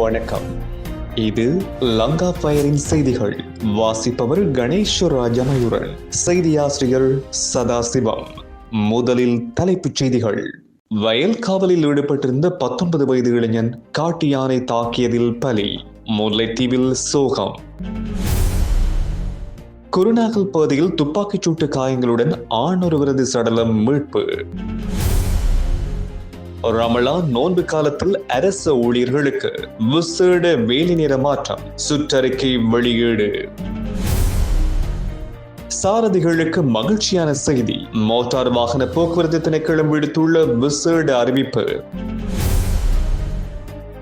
வணக்கம். இது லங்கா பயரின் செய்திகள். வாசிப்பவர் கணேஸ்வராஜ் அமையுடன் செய்தியாசிரியர் சதாசிவம். முதலில் தலைப்புச் செய்திகள். வயல் காவலில் ஈடுபட்டிருந்த பத்தொன்பது வயது இளைஞன் காட்டு யானை தாக்கியதில் பலி. முல்லைத்தீவில் சோகம். குருநாகல் பகுதியில் துப்பாக்கிச் சூட்டு காயங்களுடன் ஆண் ஒருவரது சடலம் மீட்பு. ரமலான் நோன்பு காலத்தில் அரசு ஊழியர்களுக்கு விசேட வேலை நேர மாற்றம் சுற்றறிக்கை வெளியீடு. சாரதிகளுக்கு மகிழ்ச்சியான செய்தி மோட்டார் வாகன போக்குவரத்து திணைக்களம் விடுத்துள்ள விசேட அறிவிப்பு.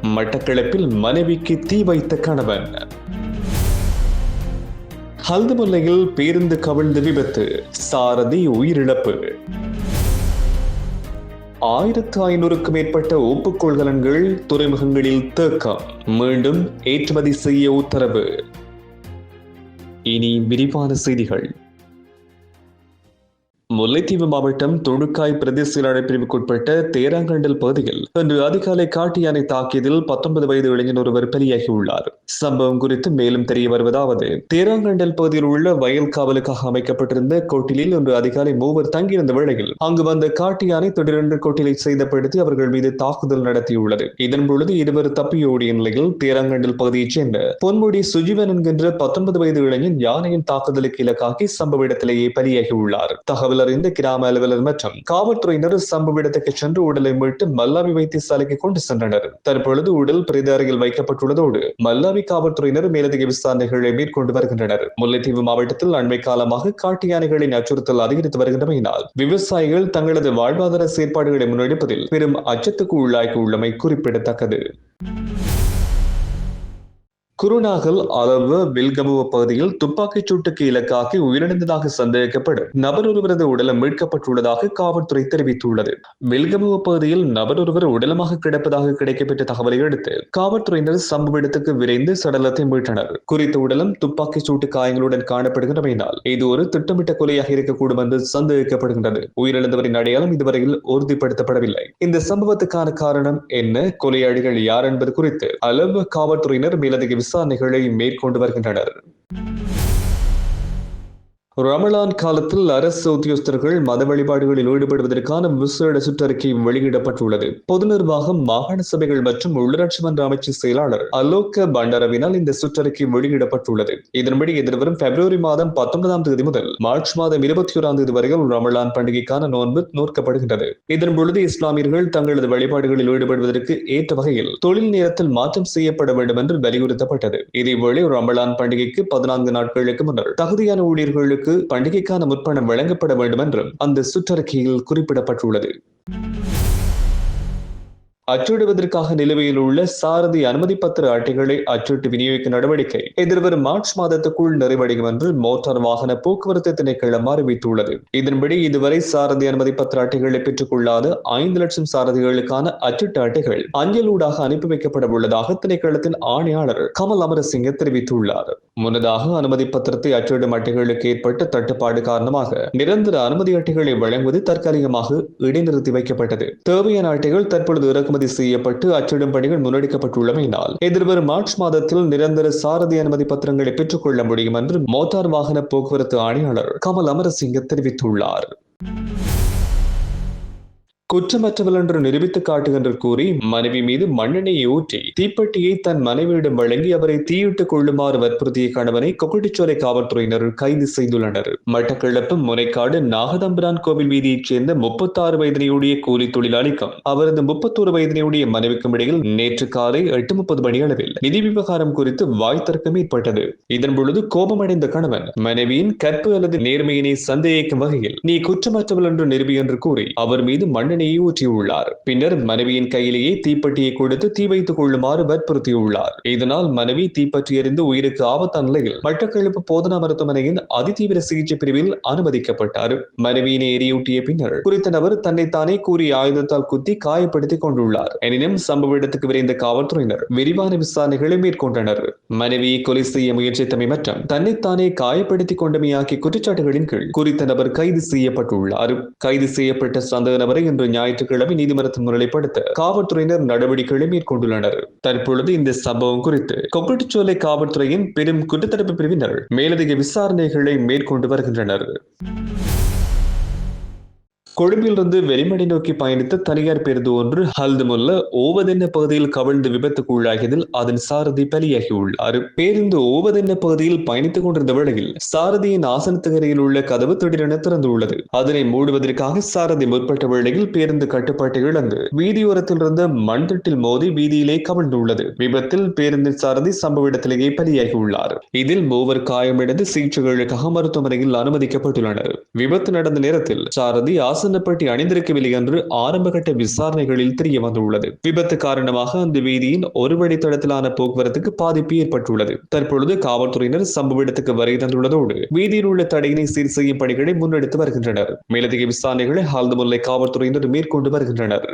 மட்டக்களப்பில் மனைவிக்கு தீ வைத்த கணவன். ஹல்துமுல்லையில் பேருந்து கவிழ்ந்து விபத்து சாரதி உயிரிழப்பு. ஆயிரத்து ஐநூறுக்கும் மேற்பட்ட ஒப்புக்கொள்கலன்கள் துறைமுகங்களில் தேக்கம் மீண்டும் ஏற்றுமதி செய்ய உத்தரவு. இனி விரிவான செய்திகள். முல்லைத்தீவு மாவட்டம் தொழுக்காய் பிரதேச செயலாளர் பிரிவுக்குட்பட்ட தேராங்கண்டல் பகுதியில் இன்று அதிகாலை காட்டு யானை தாக்கியதில் பத்தொன்பது வயது இளைஞர் ஒருவர் பலியாகியுள்ளார். சம்பவம் குறித்து மேலும் தெரிய வருவதாவது தேராங்கண்டல் பகுதியில் உள்ள வயல் காவலுக்காக அமைக்கப்பட்டிருந்த கோட்டிலில் இன்று அதிகாலை மூவர் தங்கியிருந்த வேளையில் அங்கு வந்த காட்டு யானை திடீரென்று கோட்டிலை சேதப்படுத்தி அவர்கள் மீது தாக்குதல் நடத்தியுள்ளது. இதன் பொழுது இருவர் தப்பியோடிய நிலையில் தேராங்கண்டல் பகுதியைச் சேர்ந்த பொன்முடி சுஜீவன் என்கின்ற பத்தொன்பது வயது இளைஞன் யானையின் தாக்குதலுக்கு இலக்காகி சம்பவ இடத்திலேயே பலியாகியுள்ளார். தகவல் அறிந்த கிராம அலுவலர் மற்றும் காவல்துறையினர் சம்பவ இடத்துக்கு சென்று உடலை மீட்டு மல்லாவி வைத்தியசாலைக்கு கொண்டு சென்றனர். தற்பொழுது உடல் பிரேத அறையில் வைக்கப்பட்டுள்ளதோடு மல்லாவி காவல்துறையினர் மேலதிக விசாரணைகளை மேற்கொண்டு வருகின்றனர். முல்லைத்தீவு மாவட்டத்தில் அண்மை காலமாக காட்டு யானைகளின் அச்சுறுத்தல் அதிகரித்து வருகின்றமையினால் விவசாயிகள் தங்களது வாழ்வாதார செயற்பாடுகளை முன்னெடுப்பதில் பெரும் அச்சத்துக்கு உள்ளாகி உள்ளமை குறிப்பிடத்தக்கது. குருநாகல் அளவு வில்கமுவ பகுதியில் துப்பாக்கிச் சூட்டுக்கு இலக்காகி உயிரிழந்ததாக சந்தேகிக்கப்படும் நபர் ஒருவரது உடலம் மீட்கப்பட்டுள்ளதாக காவல்துறை தெரிவித்துள்ளது. வில்கமுவ பகுதியில் நபர் ஒருவர் உடலமாக கிடப்பதாக கிடைக்கப்பட்ட தகவலை அடுத்து காவல்துறையினர் சம்பவ இடத்துக்கு விரைந்து சடலத்தை மீட்டனர். குறித்த உடலம் துப்பாக்கிச் சூட்டு காயங்களுடன் காணப்படுகின்றமையினால் இது ஒரு திட்டமிட்ட கொலையாக இருக்கக்கூடும் என்று சந்தேகிக்கப்படுகின்றது. உயிரிழந்தவரின் அடையாளம் இதுவரையில் உறுதிப்படுத்தப்படவில்லை. இந்த சம்பவத்துக்கான காரணம் என்ன? கொலையாளிகள் யார் என்பது குறித்து அளவு காவல்துறையினர் மேலதிக விசாரணைகளை மேற்கொண்டு வருகின்றனர். ரமலான் காலத்தில் அரசு உத்தியோகஸ்தர்கள் மத வழிபாடுகளில் ஈடுபடுவதற்கான விசேட சுற்றறிக்கை வெளியிடப்பட்டுள்ளது. பொது நிர்வாகம் மாகாண சபைகள் மற்றும் உள்ளாட்சி மன்ற அமைச்சு செயலாளர் அலோக பண்டாரவினால் இந்த சுற்றறிக்கை வெளியிடப்பட்டுள்ளது. இதன்படி எதிர்வரும் பிப்ரவரி மாதம் பத்தொன்பதாம் தேதி முதல் மார்ச் மாதம் இருபத்தி ஓராம் தேதி வரையில் ரமலான் பண்டிகைக்கான நோன்பு நோக்கப்படுகின்றது. இதன் பொழுது இஸ்லாமியர்கள் தங்களது வழிபாடுகளில் ஈடுபடுவதற்கு ஏற்ற வகையில் தொழில் நேரத்தில் மாற்றம் செய்யப்பட வேண்டும் என்று வலியுறுத்தப்பட்டது. இதேவேளை ரமலான் பண்டிகைக்கு பதினான்கு நாட்களுக்கு முன்னர் தகுதியான ஊழியர்களுக்கு பண்டிகைக்கான முற்பணம் வழங்கப்பட வேண்டும் என்றும் அந்த சுற்றறிக்கையில் குறிப்பிடப்பட்டுள்ளது. அச்சிடுவதற்காக நிலுவையில் உள்ள சாரதி அனுமதி பத்திர அட்டைகளை அச்சிட்டு விநியோகிக்க நடவடிக்கை எதிர்வரும் மார்ச் மாதத்துக்குள் நிறைவடையும் என்று மோட்டார் வாகன போக்குவரத்து திணைக்களம் அறிவித்துள்ளது. இதன்படி இதுவரை சாரதி அனுமதி பத்திர அட்டைகளை பெற்றுக் கொள்ளாத ஐந்து லட்சம் சாரதிகளுக்கான அச்சிட்ட அட்டைகள் அஞ்சலூடாக அனுப்பி வைக்கப்பட உள்ளதாக திணைக்களத்தின் ஆணையாளர் கமல் அமரசிங்க தெரிவித்துள்ளார். முன்னதாக அனுமதி பத்திரத்தை அச்சிடும் அட்டைகளுக்கு ஏற்பட்ட தட்டுப்பாடு காரணமாக நிரந்தர அனுமதி அட்டைகளை வழங்குவது தற்காலிகமாக இடைநிறுத்தி வைக்கப்பட்டது. தேவையான அட்டைகள் தற்பொழுது இறக்குமதி அனுமதி செய்யப்பட்டு அச்சிடும் பணிகள் முன்னெடுக்கப்பட்டுள்ளமையினால் எதிர்வரும் மார்ச் மாதத்தில் நிரந்தர சாரதி அனுமதி பத்திரங்களை பெற்றுக்கொள்ள முடியும் என்று மோட்டார் வாகன போக்குவரத்து ஆணையாளர் கமல் அமரசிங்க தெரிவித்துள்ளார். குற்றமற்றவள் என்று நிரூபித்து காட்டுகின்ற கூறி மனைவி மீது மண்ணெண்ணெயை ஊற்றி தீப்பெட்டியை தன் மனைவியிடம் வழங்கி அவரை தீயிட்டுக் கொள்ளுமாறு வற்புறுத்திய கணவனை கொக்கட்டிச்சோலை காவல்துறையினர் கைது செய்துள்ளனர். மட்டக்களப்பு முனைக்காடு நாகதம்பிரான் கோவில் வீதியைச் சேர்ந்த முப்பத்தாறு வயதினையுடைய கூலி தொழிலாளிக்கும் அவரது முப்பத்தோரு வயதினையுடைய மனைவிக்கும் இடையில் நேற்று காலை எட்டு முப்பது மணி அளவில் நிதி விவகாரம் குறித்து வாய் தர்க்கம் ஏற்பட்டது. இதன் பொழுது கோபமடைந்த கணவன் மனைவியின் கற்பு அல்லது நேர்மையினை சந்தேகிக்கும் வகையில் நீ குற்றமற்றவள் என்று நிரூபி என்று கூறி அவர் மீது மண்ணெண்ணெய் எண்ணெயை ஊற்றியுள்ளார். பின்னர் மனைவியின் கையிலேயே தீப்பெட்டியை கொடுத்து தீ வைத்துக் கொள்ளுமாறு வற்புறுத்தியுள்ளார். இதனால் மனைவி தீப்பற்றி எறிந்து உயிருக்கு ஆபத்தான நிலையில் மட்டக்களப்பு போதனா மருத்துவமனையின் அதிதீவிர சிகிச்சை பிரிவில் அனுமதிக்கப்பட்டார். மனைவியினை எரியூட்டிய பின்னர் குறித்த நபர் தன்னைத்தானே கூறிய ஆயுதத்தால் குத்தி காயப்படுத்திக் கொண்டுள்ளார். எனினும் சம்பவ இடத்துக்கு விரைந்த காவல்துறையினர் விரிவான விசாரணைகளை மேற்கொண்டனர். மனைவியை கொலை செய்ய முயற்சித்தமை மற்றும் தன்னைத்தானே காயப்படுத்திக் கொண்டமை குற்றச்சாட்டுகளின் கீழ் குறித்த நபர் கைது செய்யப்பட்டுள்ளார். கைது செய்யப்பட்ட சந்தேக நபரை இன்று ஞாயிற்றுக்கிழமை நீதிமன்றத்தில் முன்னிலைப்படுத்த காவல்துறையினர் நடவடிக்கைகளை மேற்கொண்டுள்ளனர். தற்பொழுது இந்த சம்பவம் குறித்து கொக்கட்டிச்சோலை காவல்துறையின் பெரும் குற்றத்தடுப்பு பிரிவினர் மேலதிக விசாரணைகளை மேற்கொண்டு வருகின்றனர். கொழும்பிலிருந்து வெளிமடை நோக்கி பயணித்த தனியார் பேருந்து ஒன்று ஹல்துமுல்ல ஓவதென்ன பகுதியில் கவிழ்ந்து விபத்துக்குள்ளாகியதில் அதன் சாரதி பலியாகியுள்ளார். பேருந்து ஓவதென்ன பகுதியில் பயணித்துக் கொண்டிருந்த வேளையில் சாரதியின் ஆசனத்துக்கரையில் உள்ள கதவு திடீரென திறந்துள்ளது. அதனை மூடுவதற்காக சாரதி முற்பட்ட வேளையில் பேருந்து கட்டுப்பாட்டை இழந்து வீதியோரத்தில் இருந்த மண்தட்டில் மோதி வீதியிலே கவிழ்ந்துள்ளது. விபத்தில் பேருந்தின் சாரதி சம்பவ இடத்திலேயே பலியாகியுள்ளார். இதில் மூவர் காயமடைந்து சிகிச்சைகளுக்காக மருத்துவமனையில் அனுமதிக்கப்பட்டுள்ளனர். விபத்து நடந்த நேரத்தில் சாரதி ஆசன ஆசனப்பட்டி அணிந்திருக்கவில்லை என்று ஆரம்பகட்ட விசாரணைகளில் தெரிய வந்துள்ளது. விபத்து காரணமாக அந்த வீதியின் ஒரு வழித்தடத்திலான போக்குவரத்துக்கு பாதிப்பு ஏற்பட்டுள்ளது. தற்பொழுது காவல்துறையினர் சம்பவ இடத்துக்கு வருகை தந்துள்ளதோடு வீதியில் உள்ள தடையினை சீர் செய்யும் பணிகளை முன்னெடுத்து வருகின்றனர். மேலதிக விசாரணைகளை ஹால்துமுல்லை காவல்துறையினர் மேற்கொண்டு வருகின்றனர்.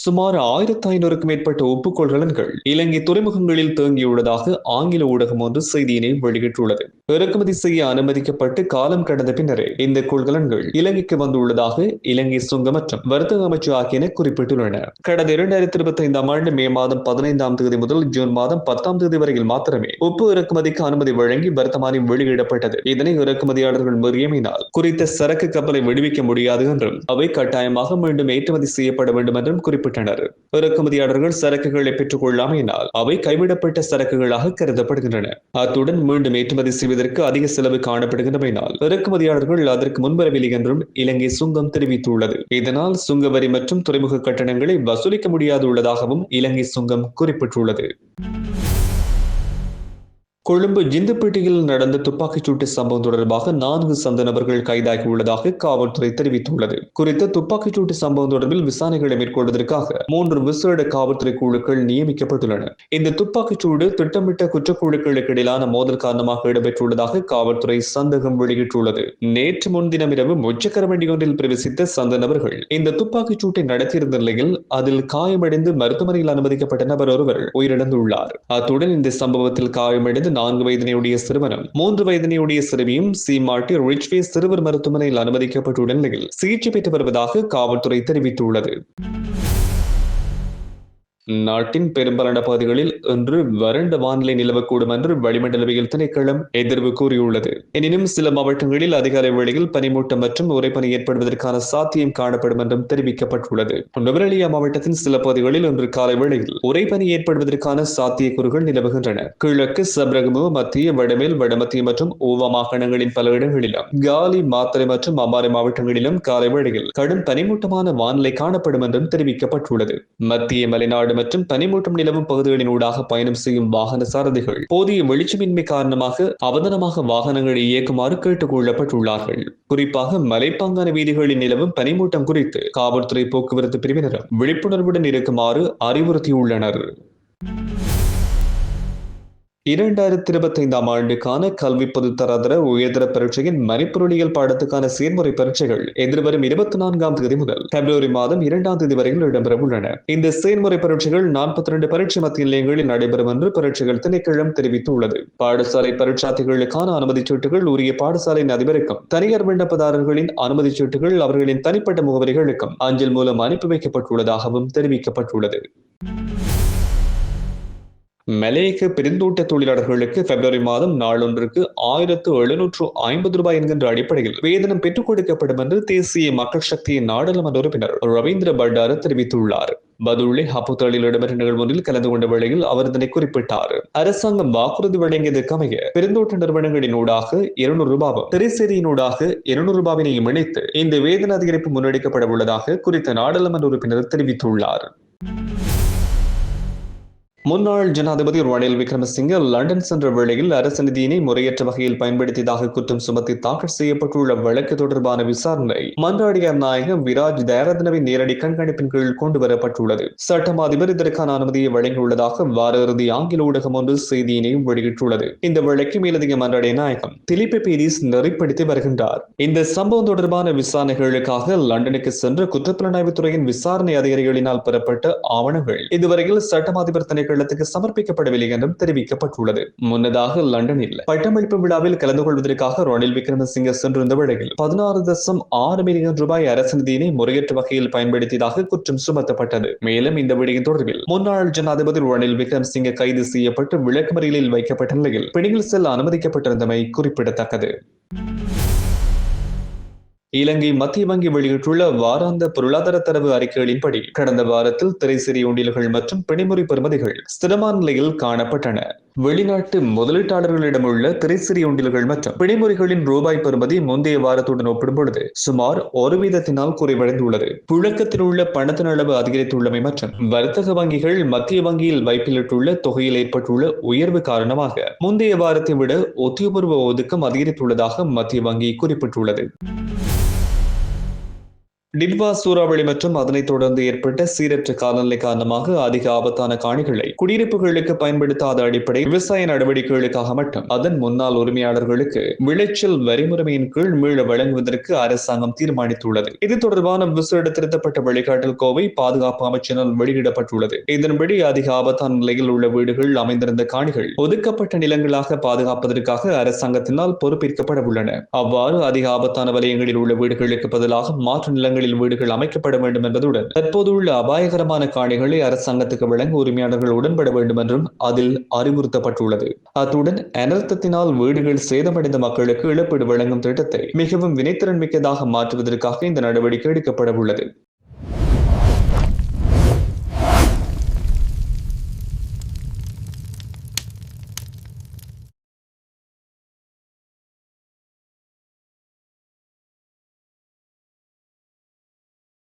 சுமார் ஆயிரத்தி ஐநூறுக்கும் மேற்பட்ட ஒப்புக்கொள்கலன்கள் இலங்கை துறைமுகங்களில் தேங்கியுள்ளதாக ஆங்கில ஊடகம் ஒன்று செய்தியினை வெளியிட்டுள்ளது. இறக்குமதி செய்ய அனுமதிக்கப்பட்டு காலம் கடந்த பின்னரே இந்த கொள்கலன்கள் இலங்கைக்கு வந்துள்ளதாக இலங்கை சுங்க மற்றும் வர்த்தக அமைச்சு ஆகியன குறிப்பிட்டுள்ளன. கடந்த இரண்டாயிரத்தி இருபத்தி ஐந்தாம் ஆண்டு மே மாதம் பதினைந்தாம் தேதி முதல் ஜூன் மாதம் பத்தாம் தேதி வரையில் மாத்திரமே உப்பு இறக்குமதிக்கு அனுமதி வழங்கி வர்த்தமானி வெளியிடப்பட்டது. இதனை இறக்குமதியாளர்கள் மீறியமையினால் குறித்த சரக்கு கப்பலை விடுவிக்க முடியாது என்றும் அவை கட்டாயமாக மீண்டும் ஏற்றுமதி செய்யப்பட வேண்டும் என்றும் குறிப்பிட்டனர். இறக்குமதியாளர்கள் சரக்குகளை பெற்றுக் கொள்ளாமையினால் அவை கைவிடப்பட்ட சரக்குகளாக கருதப்படுகின்றன. அத்துடன் மீண்டும் ஏற்றுமதி செய்வதற்கு அதிக செலவு காணப்படுகின்றமையினால் இறக்குமதியாளர்கள் அதற்கு முன்வரவில்லை என்றும் இலங்கை சுங்கம் தெரிவித்துள்ளது. இதனால் சுங்க வரி மற்றும் துறைமுக கட்டணங்களை வசூலிக்க முடியாது உள்ளதாகவும் இலங்கை சுங்கம் குறிப்பிட்டுள்ளது. கொழும்பு ஜிந்துப்பேட்டையில் நடந்த துப்பாக்கிச்சூட்டு சம்பவம் தொடர்பாக நான்கு சந்த நபர்கள் கைதாகியுள்ளதாக காவல்துறை தெரிவித்துள்ளது. குறித்த துப்பாக்கிச்சூட்டு சம்பவம் தொடர்பில் விசாரணைகளை மேற்கொள்வதற்காக மூன்று விசேட காவல்துறை குழுக்கள் நியமிக்கப்பட்டுள்ளன. இந்த துப்பாக்கிச் சூடு திட்டமிட்ட குற்றக்குழுக்களுக்கு இடையிலான மோதல் காரணமாக இடம்பெற்றுள்ளதாக காவல்துறை சந்தேகம் வெளியிட்டுள்ளது. நேற்று முன்தினம் இரவு முச்சக்கரவண்டி ஒன்றில் பிரவேசித்த சந்த நபர்கள் இந்த துப்பாக்கிச் சூட்டை நடத்தியிருந்த நிலையில் அதில் காயமடைந்து மருத்துவமனையில் அனுமதிக்கப்பட்ட நபர் ஒருவர் உயிரிழந்துள்ளார். அத்துடன் இந்த சம்பவத்தில் காயமடைந்து நான்கு வயதினையுடைய சிறுவனும் மூன்று வயதினையுடைய சிறுமியும் சீமாட்டி ரிச்வே சிறுவர் மருத்துவமனையில் அனுமதிக்கப்பட்டுள்ள நிலையில் சிகிச்சை பெற்று வருவதாக காவல்துறை தெரிவித்துள்ளது. நாட்டின் பெரும்பாலான பகுதிகளில் இன்று வறண்ட வானிலை நிலவக்கூடும் என்று வளிமண்டலவியல் திணைக்களம் எதிர்வு கூறியுள்ளது. எனினும் சில மாவட்டங்களில் அதிகாலை வேளையில் பனிமூட்டம் மற்றும் உரைப்பனி ஏற்படுவதற்கான சாத்தியம் காணப்படும் என்றும் தெரிவிக்கப்பட்டுள்ளது. நுவரெலியா மாவட்டத்தின் சில பகுதிகளில் இன்று காலை வேளையில் உரைப்பனி ஏற்படுவதற்கான சாத்தியக்கூறுகள் நிலவுகின்றன. கிழக்கு சப்ரகமு மத்திய வடமேல் வடமத்திய மற்றும் ஓவா மாகாணங்களின் பல இடங்களிலும் காலி மாத்தரை மற்றும் அம்பாறை மாவட்டங்களிலும் காலை வேளையில் கடும் பனிமூட்டமான வானிலை காணப்படும் என்றும் தெரிவிக்கப்பட்டுள்ளது. மத்திய மலைநாடு மற்றும் பனிமூட்டம் நிலவும் பகுதிகளின் ஊடாக பயணம் செய்யும் வாகன சாரதிகள். போதிய வெளிச்சமின்மை காரணமாக அவதானமாக வாகனங்களை இயக்குமாறு கேட்டுக் கொள்ளப்பட்டுள்ளார்கள் குறிப்பாக மலைப்பாங்கான வீதிகளில் நிலவும் பனிமூட்டம் குறித்து காவல்துறை போக்குவரத்து பிரிவினரும் விழிப்புணர்வுடன் இருக்குமாறு அறிவுறுத்தியுள்ளனர். இரண்டாயிரத்தி இருபத்தைந்தாம் ஆண்டுக்கான கல்வி பொதுத்தராதர உயர்தர பரீட்சையின் மணிப்பொருளியல் பாடத்துக்கான சேர்முறை பரீட்சைகள் எதிர்வரும் இருபத்தி நான்காம் தேதி முதல் பிப்ரவரி மாதம் இரண்டாம் தேதி வரையில் இடம்பெற உள்ளன. இந்த சேர்முறை பரீட்சைகள் நாற்பத்தி ரெண்டு பரீட்சை மத்திய நிலையங்களில் நடைபெறும் என்று பரீட்சைகள் திணைக்களம் தெரிவித்துள்ளது. பாடசாலை பரீட்சார்த்திகளுக்கான அனுமதிச் சீட்டுகள் உரிய பாடசாலையின் அதிபருக்கும் தனியார் விண்ணப்பதாரர்களின் அனுமதிச் சீட்டுகள் அவர்களின் தனிப்பட்ட முகவரிகளுக்கும் அஞ்சல் மூலம் அனுப்பி வைக்கப்பட்டுள்ளதாகவும் தெரிவிக்கப்பட்டுள்ளது. மலேக பெருந்தோட்ட தொழிலாளர்களுக்கு பிப்ரவரி மாதம் நாளொன்றுக்கு ஆயிரத்து எழுநூற்று ஐம்பது ரூபாய் என்கின்ற அடிப்படையில் வேதனம் பெற்றுக் கொடுக்கப்படும் என்று தேசிய மக்கள் சக்தியின் நாடாளுமன்ற உறுப்பினர் ரவீந்திர பண்டார தெரிவித்துள்ளார். பதுள்ளி ஹப்புத்தளில் இடம்பெற்ற நிகழ்வு ஒன்றில் கலந்து கொண்ட வேளையில் அவர் இதனை குறிப்பிட்டார். அரசாங்கம் வாக்குறுதி வழங்கியதற்கு அமைய பெருந்தோட்ட நிறுவனங்களின் ஊடாக இருநூறு ரூபாவும் திரைசேரியினூடாக இருநூறு ரூபாவினையும் இணைத்து இந்த வேதன அதிகரிப்பு முன்னெடுக்கப்பட உள்ளதாக குறித்த நாடாளுமன்ற உறுப்பினர் தெரிவித்துள்ளார். முன்னாள் ஜனாதிபதி ரணில் விக்ரமசிங்க லண்டன் சென்ற வேளையில் அரசு நிதியினை முறையற்ற வகையில் பயன்படுத்தியதாக குற்றம் சுமத்தி தாக்கல் செய்யப்பட்டுள்ள வழக்கு தொடர்பான விசாரணை மன்றாடியார் நாயகம் விராஜ் தயாரதனவின் நேரடி கண்காணிப்பின் கீழ் கொண்டு வரப்பட்டுள்ளது சட்டம் அதிபர் இதற்கான அனுமதியை வழங்கியுள்ளதாக வார இறுதி ஆங்கில ஊடகம் ஒன்று செய்தியினையும் வெளியிட்டுள்ளது. இந்த வழக்கு மேலதிக மன்றாடிய நாயகம் திலிப்பி பீரிஸ் நெறிப்படுத்தி வருகின்றார். இந்த சம்பவம் தொடர்பான விசாரணைகளுக்காக லண்டனுக்கு சென்ற குற்றப்புலனாய்வுத்துறையின் விசாரணை அதிகாரிகளினால் பெறப்பட்ட ஆவணங்கள். இதுவரையில் சட்டம் அதிபர் திணைக்கள திணைக்களத்துக்கு சமர்ப்பிக்கப்படவில்லை என்றும் தெரிவிக்கப்பட்டுள்ளது. முன்னதாக லண்டனில் பட்டமளிப்பு விழாவில் கலந்து கொள்வதற்காக ரணில் விக்ரமசிங்க சென்றிருந்த வேளையில் பதினாறு தசம் ஆறு மில்லியன் ரூபாய் அரசு நிதியினை முறையற்ற வகையில் பயன்படுத்தியதாக குற்றம் சுமத்தப்பட்டது. மேலும் இந்த விடயம் தொடர்பில் முன்னாள் ஜனாதிபதி ரணில் விக்ரமசிங்க கைது செய்யப்பட்டு விளக்கமறியலில் வைக்கப்பட்ட நிலையில் பிணையில் செல்ல அனுமதிக்கப்பட்டிருந்தமை குறிப்பிடத்தக்கது. இலங்கை மத்திய வங்கி வெளியிட்டுள்ள வாராந்த பொருளாதார தரவு அறிக்கைகளின்படி கடந்த வாரத்தில் திரைசிறி உண்டில்கள் மற்றும் பிணைமுறை பெறுமதிகள் ஸ்திரமான நிலையில் காணப்பட்டன. வெளிநாட்டு முதலீட்டாளர்களிடமுள்ள திரைசிறி உண்டில்கள் மற்றும் பிணைமுறைகளின் ரூபாய் பெறுமதி முந்தைய வாரத்துடன் ஒப்பிடும்பொழுது சுமார் ஒரு வீதத்தினால் குறைவடைந்துள்ளது. புழக்கத்தில் உள்ள பணத்தின் அளவு அதிகரித்துள்ளமை மற்றும் வர்த்தக வங்கிகள் மத்திய வங்கியில் வைப்பிலிட்டுள்ள தொகையில் ஏற்பட்டுள்ள உயர்வு காரணமாக முந்தைய வாரத்தை விட ஒத்தியபூர்வ ஒதுக்கம் அதிகரித்துள்ளதாக மத்திய வங்கி குறிப்பிட்டுள்ளது. டிட்வா சூறாவளி மற்றும் அதனைத் தொடர்ந்து ஏற்பட்ட சீரற்ற காலநிலை காரணமாக அதிக ஆபத்தான காணிகளை குடியிருப்புகளுக்கு பயன்படுத்தாத அடிப்படை விவசாய நடவடிக்கைகளுக்காக மட்டும். அதன் முன்னாள் உரிமையாளர்களுக்கு விளைச்சல் வரிமுறையின் கீழ் மீள வழங்குவதற்கு அரசாங்கம் தீர்மானித்துள்ளது. இது தொடர்பான விசேட திருத்தப்பட்ட வழிகாட்டல் கோவை பாதுகாப்பு அமைச்சினால் வெளியிடப்பட்டுள்ளது. இதன்படி அதிக ஆபத்தான நிலையில் உள்ள வீடுகள் அமைந்திருந்த காணிகள் ஒதுக்கப்பட்ட நிலங்களாக பாதுகாப்பதற்காக அரசாங்கத்தினால் பொறுப்பேற்கப்பட உள்ளன. அவ்வாறு அதிக ஆபத்தான வலயங்களில் உள்ள வீடுகளுக்கு பதிலாக மாற்று நிலங்கள் இடங்களில் வீடுகள் அமைக்கப்பட வேண்டும் என்பதுடன் தற்போது உள்ள அபாயகரமான காணிகளை அரசாங்கத்துக்கு வழங்க உரிமையாளர்கள் உடன்பட வேண்டும் என்றும் அதில் அறிவுறுத்தப்பட்டுள்ளது. அத்துடன் அனர்த்தத்தினால் வீடுகள் சேதமடைந்த மக்களுக்கு இழப்பீடு வழங்கும் திட்டத்தை மிகவும் வினைத்திறன் மிக்கதாக மாற்றுவதற்காக இந்த நடவடிக்கை எடுக்கப்பட உள்ளது.